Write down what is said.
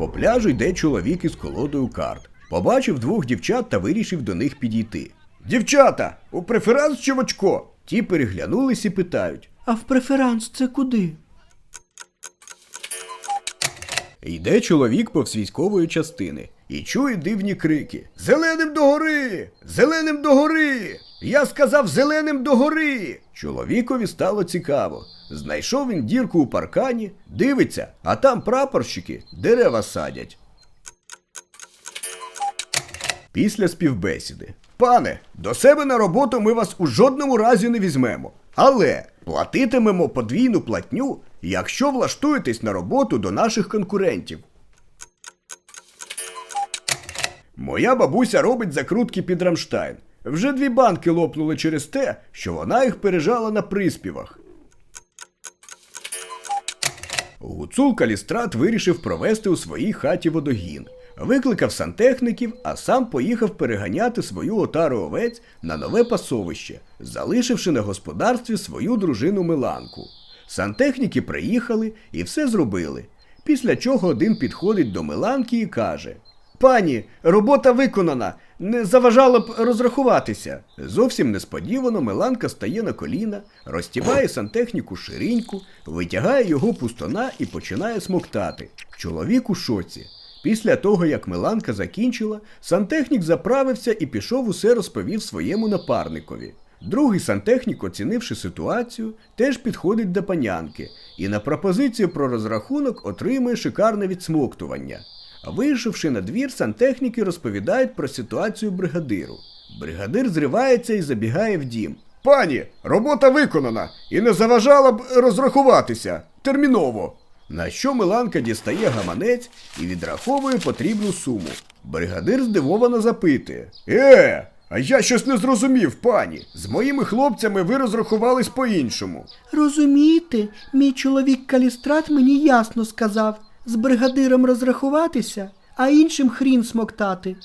По пляжу йде чоловік із колодою карт. Побачив двох дівчат та вирішив до них підійти. Дівчата, у преферанс чи в очко? Ті переглянулись і питають. А в преферанс це куди? Йде чоловік повз військової частини і чує дивні крики: Зеленим догори! Зеленим догори! Я сказав зеленим догори! Чоловікові стало цікаво. Знайшов він дірку у паркані, дивиться, а там прапорщики дерева садять. Після співбесіди. Пане, до себе на роботу ми вас у жодному разі не візьмемо. Але платитимемо подвійну платню, якщо влаштуєтесь на роботу до наших конкурентів. Моя бабуся робить закрутки під Рамштайн. Вже дві банки лопнули через те, що вона їх пережала на приспівах. Гуцул Калістрат вирішив провести у своїй хаті водогін. Викликав сантехніків, а сам поїхав переганяти свою отару овець на нове пасовище, залишивши на господарстві свою дружину Миланку. Сантехніки приїхали і все зробили. Після чого один підходить до Миланки і каже: Пані, робота виконана, не заважало б розрахуватися. Зовсім несподівано Миланка стає на коліна, розтібає сантехніку шириньку, витягає його пустона і починає смоктати. Чоловік у шоці. Після того, як Миланка закінчила, сантехнік заправився і пішов усе розповів своєму напарникові. Другий сантехнік, оцінивши ситуацію, теж підходить до панянки і на пропозицію про розрахунок отримує шикарне відсмоктування. Вийшовши на двір, сантехніки розповідають про ситуацію бригадиру. Бригадир зривається і забігає в дім. Пані, робота виконана і не заважала б розрахуватися. Терміново. На що Миланка дістає гаманець і відраховує потрібну суму. Бригадир здивовано запитує: Е, а я щось не зрозумів, пані. З моїми хлопцями ви розрахувались по-іншому. Розумієте, мій чоловік Калістрат мені ясно сказав з бригадиром розрахуватися, а іншим хрін смоктати.